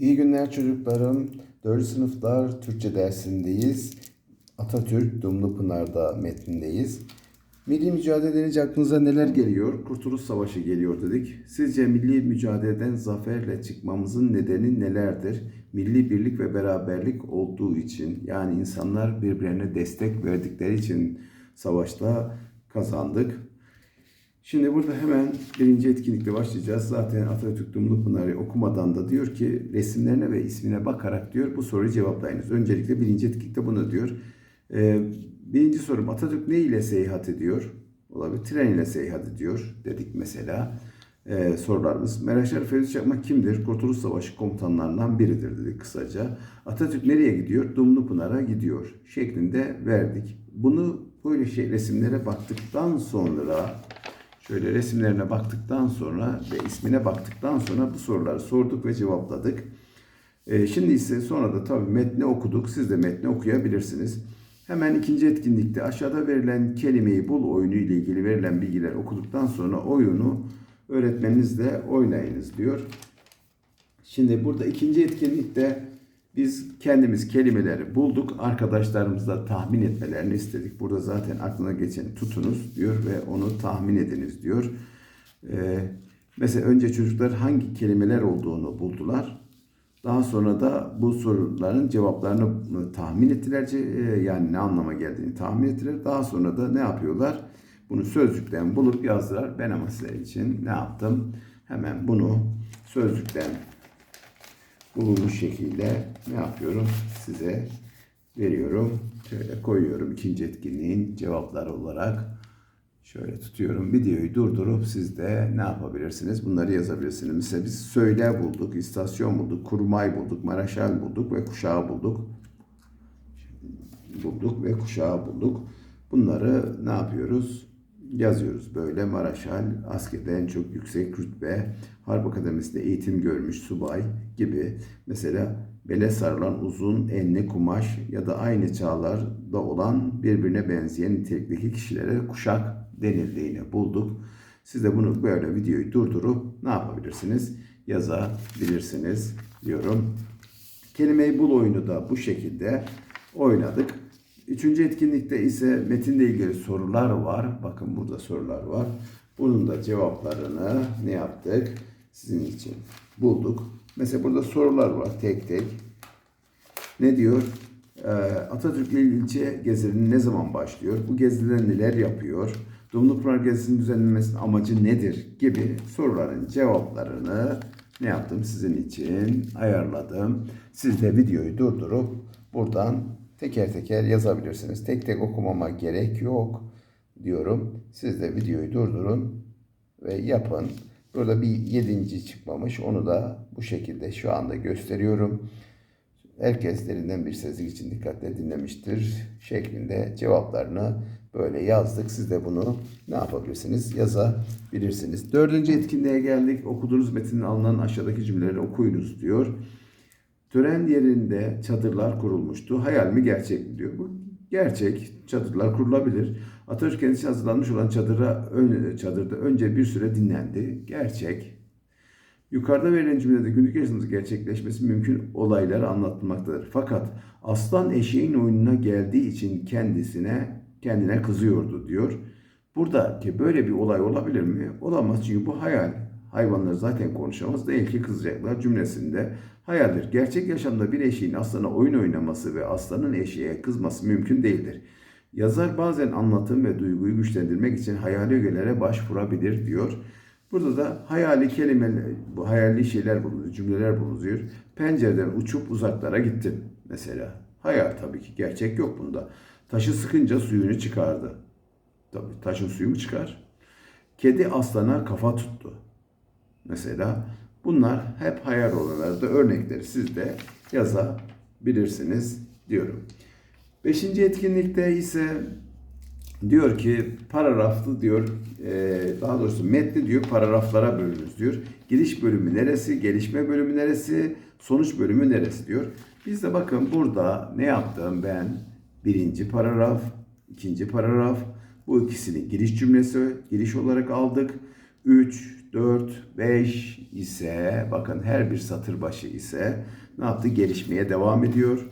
İyi günler çocuklarım. 4. sınıflar Türkçe dersindeyiz. Atatürk Dumlupınar'da metnindeyiz. Milli mücadele denince aklınıza neler geliyor? Kurtuluş Savaşı geliyor dedik. Sizce milli mücadeleden zaferle çıkmamızın nedeni nelerdir? Milli birlik ve beraberlik olduğu için yani insanlar birbirlerine destek verdikleri için savaşta kazandık. Şimdi burada hemen birinci etkinlikle başlayacağız. Zaten Atatürk Dumlu Pınar'ı okumadan da diyor ki resimlerine ve ismine bakarak diyor bu soruyu cevaplayınız. Öncelikle birinci etkinlikte bunu diyor. Ee, birinci sorum Atatürk ne ile seyahat ediyor? Olabilir. Tren ile seyahat ediyor dedik mesela. Ee, sorularımız. Meraşer Fevzi Çakmak kimdir? Kurtuluş Savaşı komutanlarından biridir dedik kısaca. Atatürk nereye gidiyor? Dumlu Pınar'a gidiyor şeklinde verdik. Bunu böyle şey resimlere baktıktan sonra Şöyle resimlerine baktıktan sonra ve ismine baktıktan sonra bu soruları sorduk ve cevapladık. Ee, şimdi ise sonra da tabii metni okuduk. Siz de metni okuyabilirsiniz. Hemen ikinci etkinlikte aşağıda verilen kelimeyi bul oyunu ile ilgili verilen bilgiler okuduktan sonra oyunu öğretmeninizle oynayınız diyor. Şimdi burada ikinci etkinlikte biz kendimiz kelimeleri bulduk. Arkadaşlarımızla tahmin etmelerini istedik. Burada zaten aklına geçeni tutunuz diyor ve onu tahmin ediniz diyor. Ee, mesela önce çocuklar hangi kelimeler olduğunu buldular. Daha sonra da bu soruların cevaplarını tahmin ettiler. Ee, Yani ne anlama geldiğini tahmin ettiler. Daha sonra da ne yapıyorlar? Bunu sözlükten bulup yazdılar. Ben ama sizler için ne yaptım? Hemen bunu sözlükten bulunmuş şekilde ne yapıyorum? Size veriyorum. Şöyle koyuyorum ikinci etkinliğin cevapları olarak. Şöyle tutuyorum. Videoyu durdurup siz de ne yapabilirsiniz? Bunları yazabilirsiniz. Mesela biz söyle bulduk, istasyon bulduk, kurmay bulduk, maraşal bulduk ve kuşağı bulduk. Bulduk ve kuşağı bulduk. Bunları ne yapıyoruz? Yazıyoruz böyle Maraşal, askerde en çok yüksek rütbe, Harp Akademisi'nde eğitim görmüş subay gibi. Mesela bele sarılan uzun enli kumaş ya da aynı çağlarda olan birbirine benzeyen nitelikteki kişilere kuşak denildiğini bulduk. Siz de bunu böyle videoyu durdurup ne yapabilirsiniz? Yazabilirsiniz diyorum. Kelimeyi bul oyunu da bu şekilde oynadık. Üçüncü etkinlikte ise metinle ilgili sorular var. Bakın burada sorular var. Bunun da cevaplarını ne yaptık? Sizin için bulduk. Mesela burada sorular var tek tek. Ne diyor? Ee, Atatürk ilçe gezileri ne zaman başlıyor? Bu geziler neler yapıyor? Dumlupınar gezisinin düzenlenmesinin amacı nedir? Gibi soruların cevaplarını ne yaptım sizin için ayarladım. Siz de videoyu durdurup buradan teker teker yazabilirsiniz. Tek tek okumama gerek yok diyorum. Siz de videoyu durdurun ve yapın. Burada bir yedinci çıkmamış. Onu da bu şekilde şu anda gösteriyorum. Herkes derinden bir sezgi için dikkatle dinlemiştir şeklinde cevaplarını böyle yazdık. Siz de bunu ne yapabilirsiniz? Yazabilirsiniz. Dördüncü etkinliğe geldik. Okuduğunuz metnin alınan aşağıdaki cümleleri okuyunuz diyor. Tören yerinde çadırlar kurulmuştu. Hayal mi gerçek mi diyor. Bu gerçek. Çadırlar kurulabilir. Atatürk kendisi hazırlanmış olan çadıra, ön, çadırda önce bir süre dinlendi. Gerçek. Yukarıda verilen cümlede günlük yaşamımızda gerçekleşmesi mümkün olayları anlatılmaktadır. Fakat aslan eşeğin oyununa geldiği için kendisine kendine kızıyordu diyor. Buradaki böyle bir olay olabilir mi? Olamaz çünkü bu hayal. Hayvanlar zaten konuşamaz değil ki kızacaklar cümlesinde hayaldir. Gerçek yaşamda bir eşeğin aslana oyun oynaması ve aslanın eşeğe kızması mümkün değildir. Yazar bazen anlatım ve duyguyu güçlendirmek için hayali ögelere başvurabilir diyor. Burada da hayali kelimeler, bu hayali şeyler bulunuyor, cümleler bulunuyor. Pencereden uçup uzaklara gittim mesela. Hayal tabii ki, gerçek yok bunda. Taşı sıkınca suyunu çıkardı. Tabii taşın suyu mu çıkar? Kedi aslana kafa tuttu. Mesela bunlar hep hayal olanlarda örnekleri siz de yazabilirsiniz diyorum. Beşinci etkinlikte ise diyor ki paragraflı diyor e, daha doğrusu metni diyor paragraflara bölünüz diyor. Giriş bölümü neresi, gelişme bölümü neresi, sonuç bölümü neresi diyor. Biz de bakın burada ne yaptım ben? Birinci paragraf, ikinci paragraf. Bu ikisini giriş cümlesi, giriş olarak aldık. 3, 4, 5 ise bakın her bir satır başı ise ne yaptı? Gelişmeye devam ediyor.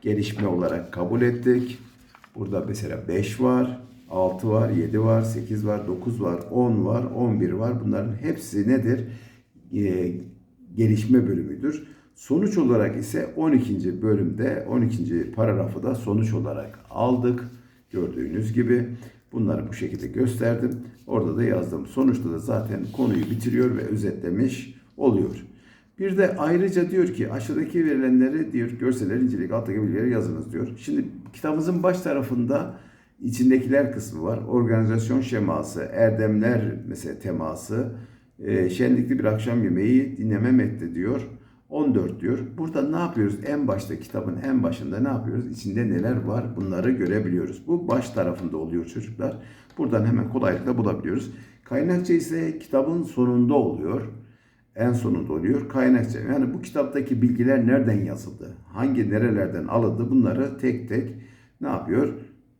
Gelişme olarak kabul ettik. Burada mesela 5 var, 6 var, 7 var, 8 var, 9 var, 10 var, 11 var. Bunların hepsi nedir? Ee, gelişme bölümüdür. Sonuç olarak ise 12. bölümde 12. paragrafı da sonuç olarak aldık. Gördüğünüz gibi bunları bu şekilde gösterdim. Orada da yazdım. Sonuçta da zaten konuyu bitiriyor ve özetlemiş oluyor. Bir de ayrıca diyor ki aşağıdaki verilenleri diyor görseller incelik alttaki bilgileri yazınız diyor. Şimdi kitabımızın baş tarafında içindekiler kısmı var. Organizasyon şeması, erdemler mesela teması, e, şenlikli bir akşam yemeği dinleme metni diyor. 14 diyor. Burada ne yapıyoruz? En başta kitabın en başında ne yapıyoruz? İçinde neler var? Bunları görebiliyoruz. Bu baş tarafında oluyor çocuklar. Buradan hemen kolaylıkla bulabiliyoruz. Kaynakça ise kitabın sonunda oluyor. En sonunda oluyor. Kaynakça. Yani bu kitaptaki bilgiler nereden yazıldı? Hangi nerelerden alındı? Bunları tek tek ne yapıyor?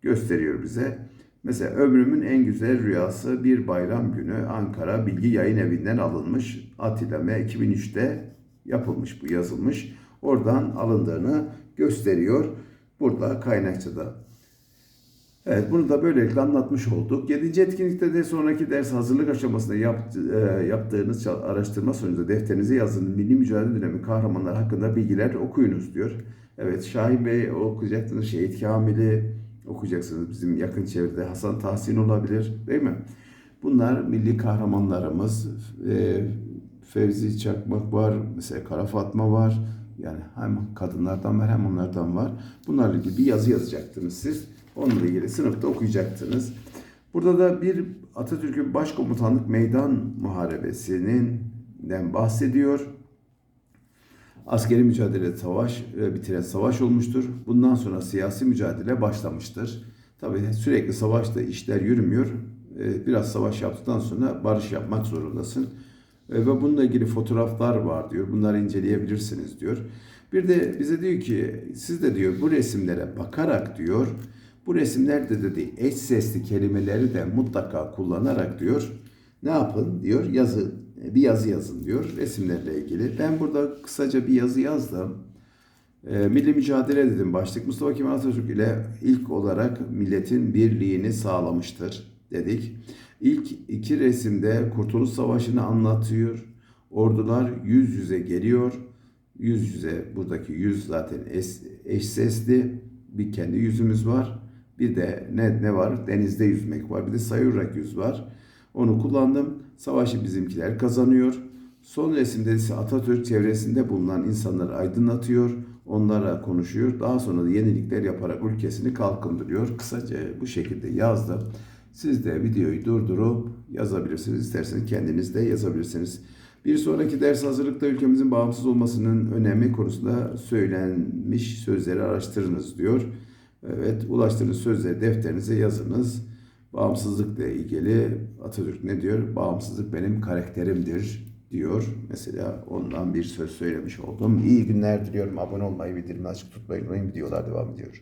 Gösteriyor bize. Mesela ömrümün en güzel rüyası bir bayram günü Ankara Bilgi Yayın Evi'nden alınmış. Atilla M 2003'te yapılmış bu yazılmış. Oradan alındığını gösteriyor. Burada kaynakçada. Evet bunu da böylelikle anlatmış olduk. 7. etkinlikte de sonraki ders hazırlık aşamasında yap, e, yaptığınız araştırma sonucunda defterinize yazın. Milli mücadele dönemi kahramanlar hakkında bilgiler okuyunuz diyor. Evet Şahin Bey okuyacaksınız. Şehit Kamil'i okuyacaksınız. Bizim yakın çevrede Hasan Tahsin olabilir değil mi? Bunlar milli kahramanlarımız. E, Fevzi Çakmak var. Mesela Kara Fatma var. Yani hem kadınlardan var hem onlardan var. Bunlarla ilgili bir yazı yazacaktınız siz. Onunla ilgili sınıfta okuyacaktınız. Burada da bir Atatürk'ün başkomutanlık meydan muharebesinin den bahsediyor. Askeri mücadele savaş ve bitiren savaş olmuştur. Bundan sonra siyasi mücadele başlamıştır. Tabii sürekli savaşta işler yürümüyor. Ee, Biraz savaş yaptıktan sonra barış yapmak zorundasın. Ee, Ve bununla ilgili fotoğraflar var diyor. Bunları inceleyebilirsiniz diyor. Bir de bize diyor ki siz de diyor bu resimlere bakarak diyor bu resimlerde de değil, eş sesli kelimeleri de mutlaka kullanarak diyor ne yapın diyor yazı bir yazı yazın diyor resimlerle ilgili. Ben burada kısaca bir yazı yazdım. E, milli mücadele dedim başlık. Mustafa Kemal Atatürk ile ilk olarak milletin birliğini sağlamıştır dedik. İlk iki resimde Kurtuluş Savaşı'nı anlatıyor. Ordular yüz yüze geliyor. Yüz yüze buradaki yüz zaten eş sesli. Bir kendi yüzümüz var. Bir de ne, ne var? Denizde yüzmek var. Bir de sayırarak yüz var. Onu kullandım. Savaşı bizimkiler kazanıyor. Son resimde ise Atatürk çevresinde bulunan insanları aydınlatıyor. Onlara konuşuyor. Daha sonra da yenilikler yaparak ülkesini kalkındırıyor. Kısaca bu şekilde yazdım. Siz de videoyu durdurup yazabilirsiniz. İsterseniz kendiniz de yazabilirsiniz. Bir sonraki ders hazırlıkta ülkemizin bağımsız olmasının önemi konusunda söylenmiş sözleri araştırınız diyor. Evet, ulaştığınız sözleri defterinize yazınız. Bağımsızlıkla ilgili Atatürk ne diyor? Bağımsızlık benim karakterimdir diyor. Mesela ondan bir söz söylemiş oldum. İyi günler diliyorum. Abone olmayı, bildirimleri açık tutmayı unutmayın. Videolar devam ediyor.